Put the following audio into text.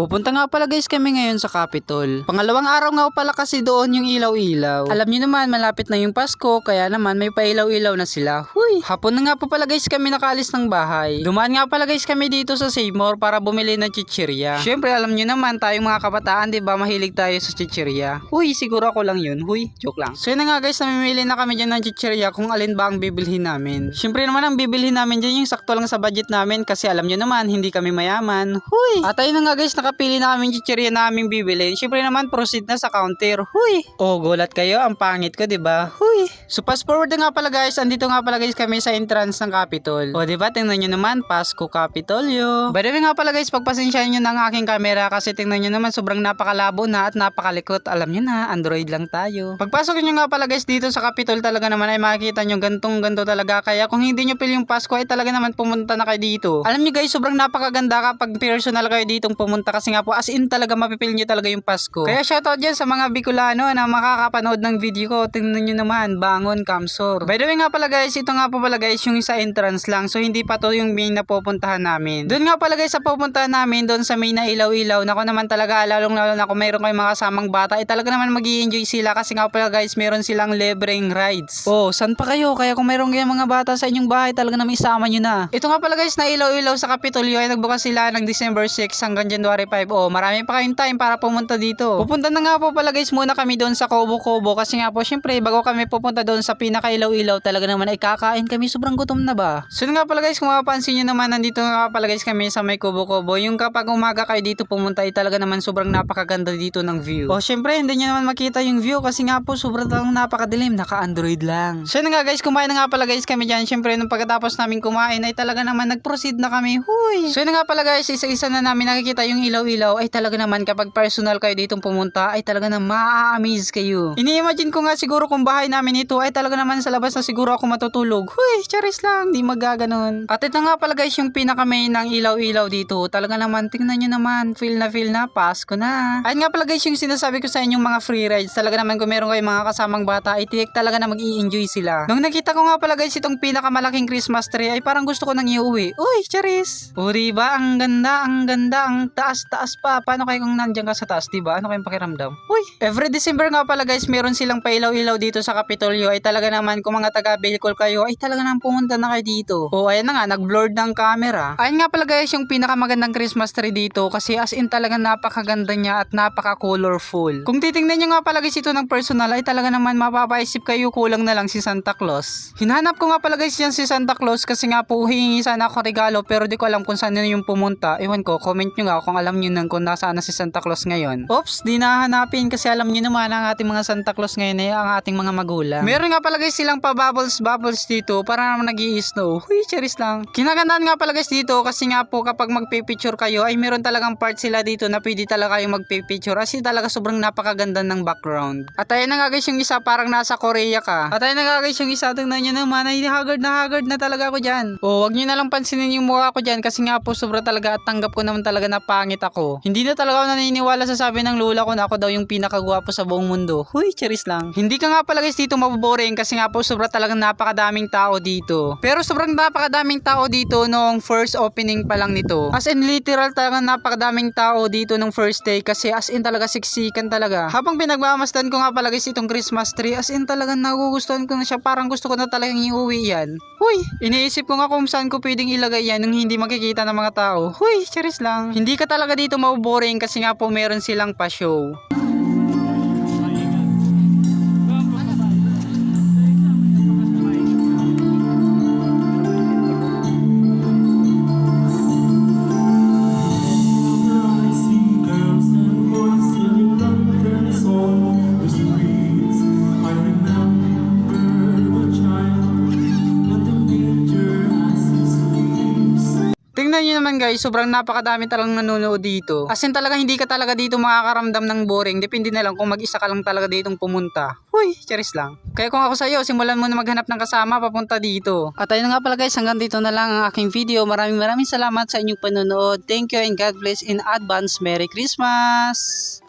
Pupunta nga pala guys kami ngayon sa Capitol. Pangalawang araw nga pala kasi doon yung ilaw-ilaw. Alam niyo naman malapit na yung Pasko kaya naman may pailaw-ilaw na sila. Huy! Hapon na nga po pala guys kami nakaalis ng bahay. Dumaan nga pala guys kami dito sa More para bumili ng chichirya. Syempre alam niyo naman tayong mga kabataan 'di ba mahilig tayo sa chichirya. Huy, siguro ako lang yun. Huy, joke lang. So yun na nga guys, namimili na kami dyan ng chichirya kung alin ba ang bibilhin namin. Syempre naman ang bibilhin namin dyan yung sakto lang sa budget namin kasi alam niyo naman hindi kami mayaman. Huy! At ayun na nga guys, nakapili na kami yung chichirya na aming bibilhin. Syempre naman proceed na sa counter. Huy! Oh, gulat kayo, ang pangit ko 'di ba? Huy! So fast forward na nga pala guys, andito nga pala guys kami sa entrance ng Capitol. O 'di ba, tingnan niyo naman, Pasko Capitolio. By the way nga pala guys, pagpasensyahan niyo na ang aking camera kasi tingnan niyo naman sobrang napakalabo na at napakalikot. Alam niyo na, Android lang tayo. Pagpasok niyo nga pala guys dito sa Capitol talaga naman ay makikita niyo gantong ganto talaga kaya kung hindi niyo pili yung Pasko ay talaga naman pumunta na kayo dito. Alam niyo guys, sobrang napakaganda kapag personal kayo ditong pumunta kasi nga po as in talaga mapipili niyo talaga yung Pasko. Kaya shoutout dyan sa mga Bicolano na makakapanood ng video ko. Tingnan niyo naman, Bangon Kamsor. By the way nga pala guys, ito nga po pala guys yung sa entrance lang. So hindi pa to yung main na pupuntahan namin. Doon nga pala guys sa pupuntahan namin, doon sa main na ilaw-ilaw. Nako naman talaga, lalong lalo na kung mayroon kayong mga kasamang bata, ay talaga naman mag enjoy sila kasi nga pala guys, meron silang libreng rides. Oh, san pa kayo? Kaya kung mayroon kayong mga bata sa inyong bahay, talaga naman isama nyo na. Ito nga pala guys, na ilaw-ilaw sa Kapitolyo ay nagbukas sila ng December 6 hanggang January 5. Oh, marami pa kayong time para pumunta dito. Pupunta na nga po pala guys muna kami doon sa Kobo Kobo kasi nga po syempre bago kami pupunta doon sa pinaka-ilaw-ilaw talaga naman ay kakain kami sobrang gutom na ba. So nga pala guys kung mapapansin nyo naman nandito nga pala guys kami sa may Kobo Kobo. Yung kapag umaga kayo dito pumunta ay talaga naman sobrang napakaganda dito ng view. Oh syempre hindi nyo naman makita yung view kasi nga po sobrang talagang napakadilim naka-android lang. So nga guys kumain na nga pala guys kami dyan. Syempre nung pagkatapos namin kumain ay talaga naman nag-proceed na kami. Huy! So nga pala guys isa-isa na namin nakikita yung ilaw-ilaw ay talaga naman kapag personal kayo ditong pumunta ay talaga na ma-amaze kayo. Ini-imagine ko nga siguro kung bahay namin ito ay talaga naman sa labas na siguro ako matutulog. Huy, charis lang, di magaganon. At ito nga pala guys yung pinaka main ng ilaw-ilaw dito. Talaga naman, tingnan nyo naman, feel na feel na, Pasko na. Ayun nga pala guys yung sinasabi ko sa inyong mga free rides. Talaga naman kung meron kayong mga kasamang bata, ay tiyak talaga na mag enjoy sila. Nung nakita ko nga pala guys itong pinakamalaking Christmas tree, ay parang gusto ko nang iuwi. Uy, charis! O diba, ang ganda, ang ganda, ang taas-taas pa. Paano kayo kung nandiyan ka sa taas, diba? Ano kayong pakiramdam? Uy, every December nga pala guys, meron silang pailaw-ilaw dito sa Kapitolyo. Ay talaga naman, kung mga taga Bicol kayo, ay talaga naman pumunta na kayo dito. O ayan na nga, nag-blurred ng camera. Ayun nga pala guys, yung pinakamagandang Christmas tree dito kasi as in talaga napakaganda niya at napaka-colorful. Kung titingnan nyo nga pala guys ito ng personal, ay talaga naman mapapaisip kayo kulang na lang si Santa Claus. Hinanap ko nga pala guys yan si Santa Claus kasi nga po hihingi sana ako regalo pero di ko alam kung saan yun yung pumunta. Ewan ko, comment nyo nga kung alam nyo nang kung nasaan na si Santa Claus ngayon. Oops, di nahanapin kasi alam nyo naman ang ating mga Santa Claus ngayon ay ang ating mga magulang. Meron nga pala guys silang pa bubbles bubbles dito para naman nag snow Huy, cheris lang. Kinagandaan nga pala guys dito kasi nga po kapag magpipicture kayo ay meron talagang part sila dito na pwede talaga kayong magpipicture kasi talaga sobrang napakaganda ng background. At ayun na nga guys yung isa parang nasa Korea ka. At ayun na nga guys yung isa tingnan nyo naman ay haggard na haggard na talaga ako dyan. O wag nyo na lang pansinin yung mukha ko dyan kasi nga po sobra talaga at tanggap ko naman talaga na pangit ako. Hindi na talaga ako naniniwala sa sabi ng lula ko na ako daw yung pinakagwapo sa buong mundo. Huy, cheris lang. Hindi ka nga pala guys dito maboboring kasi nga po sobra talagang napakadaming tao dito. Pero sobrang napakadaming tao dito noong first opening pa lang nito. As in literal talaga napakadaming tao dito nung first day kasi as in talaga siksikan talaga. Habang pinagmamasdan ko nga pala guys itong Christmas tree as in talagang nagugustuhan ko na siya parang gusto ko na talagang iuwi yan. Huy, iniisip ko nga kung saan ko pwedeng ilagay yan nung hindi makikita ng mga tao. Huy, charis lang. Hindi ka talaga dito maboboring kasi nga po meron silang pa-show. Tingnan nyo naman guys, sobrang napakadami talagang nanonood dito. As in talaga hindi ka talaga dito makakaramdam ng boring. Depende na lang kung mag-isa ka lang talaga ditong pumunta. Huy, charis lang. Kaya kung ako sa iyo, simulan mo na maghanap ng kasama papunta dito. At ayun nga pala guys, hanggang dito na lang ang aking video. Maraming maraming salamat sa inyong panonood. Thank you and God bless in advance. Merry Christmas!